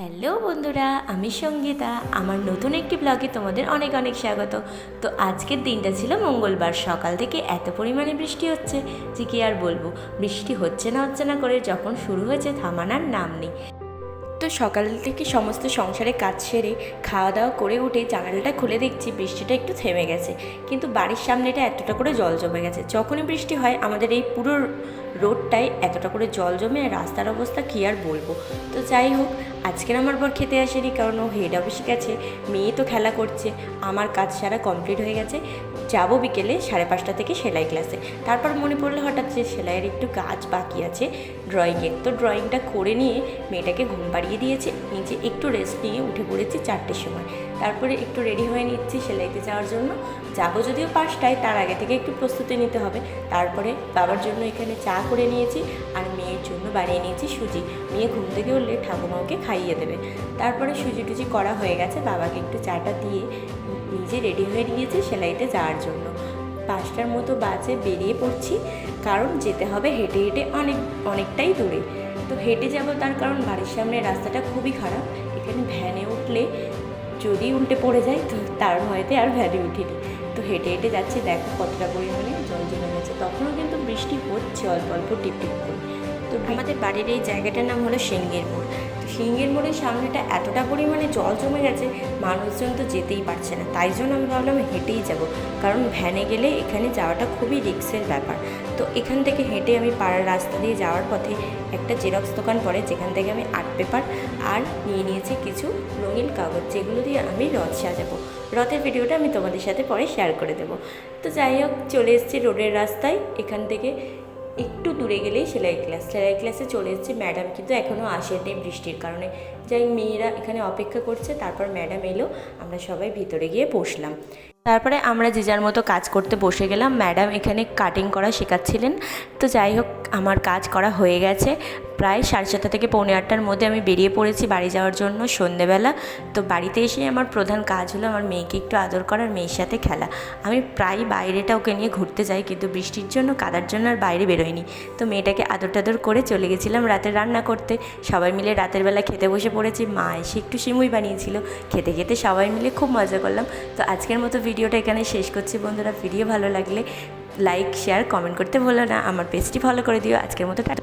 Hello বন্ধুরা, আমি সঙ্গীতা। আমার নতুন একটি ব্লগে তোমাদের অনেক অনেক স্বাগত। তো আজকের দিনটা ছিল মঙ্গলবার, সকাল থেকে এত পরিমাণে বৃষ্টি হচ্ছে যে কি আর বলব? বৃষ্টি হচ্ছে না হচ্ছে না করে যখন শুরু হয়েছে থামানার নাম নেই। তো সকাল থেকে সমস্ত সংসারে কাজ সেরে খাওয়া দাওয়া করে উঠে জানালাটা খুলে দেখছি বৃষ্টিটা একটু থেমে গেছে। কিন্তু বাড়ির সামনেটা এতটা করে জল জমে গেছে। যখনই বৃষ্টি হয়, আমাদের এই পুরো রোডটায় এতটা করে জল জমে, রাস্তার অবস্থা কী আর বলব? তো যাই হোক আজকের আমার বর খেতে আসেনি কারণ ও হেড অফিসে গেছে। মেয়ে তো খেলা করছে। আমার কাজ সারা কমপ্লিট হয়ে গেছে। যাব বিকেলে সাড়ে পাঁচটা থেকে সেলাই ক্লাসে তারপর মনে পড়ল হঠাৎ যে সেলাইয়ের একটু কাজ বাকি আছে ড্রয়িংয়ের তো ড্রয়িংটা করে নিয়ে মেয়েটাকে ঘুম পাড়িয়ে দিয়েছে। নিজে একটু রেস্ট নিয়ে উঠে পড়েছি চারটের সময়। তারপরে একটু রেডি হয়ে নিচ্ছি সেলাইতে যাওয়ার জন্য। যাব যদিও পাঁচটায়, তার আগে থেকে একটু প্রস্তুতি নিতে হবে। তারপরে বাবার জন্য এখানে চা করে নিয়েছি। আর মেয়ের জন্য বানিয়ে নিয়েছি সুজি। মেয়ে ঘুম থেকে উঠলে ঠাকুমাকে খাইয়ে দেবে। তারপরে সুজি টুজি করা হয়ে গেছে। বাবাকে একটু চাটা দিয়ে নিজে রেডি হয়ে নিয়েছি সেলাইতে যাওয়ার জন্য। পাঁচটার মতো বাজে বেরিয়ে পড়ছি। কারণ যেতে হবে হেঁটে হেঁটে অনেক, অনেকটাই দূরে। তো হেঁটে যাব তার কারণ বাড়ির সামনে রাস্তাটা খুবই খারাপ। এখানে ভ্যানে উঠলে যদি উল্টে পড়ে যায়, তো তার ভয়তে আর ভ্যানে উঠিনি। তো হেঁটে হেঁটে যাচ্ছি। দেখো কতটা পরিমাণে জল জমে গেছে। তখনও কিন্তু বৃষ্টি হচ্ছে অল্প অল্প টিপ টিপ করে। তো আমাদের বাড়ির এই জায়গাটার নাম হলো সিঙ্গের সিঙ্গের মোড়ের সামনেটা এতটা পরিমাণে জল জমে গেছে, মানুষজন তো যেতেই পারছে না। তাই জন্য আমি ভাবলাম হেঁটেই যাব। কারণ ভ্যানে গেলে এখানে যাওয়াটা খুবই রিক্সের ব্যাপার। তো এখান থেকে হেঁটে আমি পাড়ার রাস্তা দিয়ে যাওয়ার পথে একটা জেরক্স দোকান পড়ে, যেখান থেকে আমি আর্ট পেপার আর নিয়ে নিয়েছি কিছু রঙিন কাগজ, যেগুলো দিয়ে আমি রথ সাজাবো। রথের ভিডিওটা আমি তোমাদের সাথে পরে শেয়ার করে দেবো। তো যাই হোক, চলে এসেছি রোডের রাস্তায়। এখান থেকে একটু দূরে গেলেই সেলাই ক্লাস। সেলাই ক্লাসে চলে এসেছে ম্যাডাম, কিন্তু এখনও আসেনি বৃষ্টির কারণে। যাই মেয়েরা এখানে অপেক্ষা করছে, তারপর ম্যাডাম এলো, আমরা সবাই ভিতরে গিয়ে বসলাম। তারপরে আমরা যে যার মতো কাজ করতে বসে গেলাম, ম্যাডাম এখানে কাটিং করা শেখাচ্ছিলেন। তো যাই হোক, আমার কাজ করা হয়ে গেছে। প্রায় সাড়ে সাতটা থেকে পৌনে আটটার মধ্যে আমি বেরিয়ে পড়েছি বাড়ি যাওয়ার জন্য সন্ধেবেলা। তো বাড়িতে এসে আমার প্রধান কাজ হলো আমার মেয়েকে একটু আদর করার, মেয়ের সাথে খেলা। আমি প্রায় বাইরেটা ওকে নিয়ে ঘুরতে যাই, কিন্তু বৃষ্টির জন্য, কাদার জন্য আর বাইরে বেরোয়নি। তো মেয়েটাকে আদর টাদর করে চলে গেছিলাম রাতে রান্না করতে। সবাই মিলে রাতের বেলা খেতে বসে পড়েছি। মা এসে একটু সিমুই বানিয়েছিল। খেতে খেতে সবাই মিলে খুব মজা করলাম। তো আজকের মতো ভিডিওটা এখানে শেষ করছি। বন্ধুরা, ভিডিও ভালো লাগলে লাইক শেয়ার কমেন্ট করতে ভুলো না। আমার পেজটি ফলো করে দিও। আজকের মতো টাটা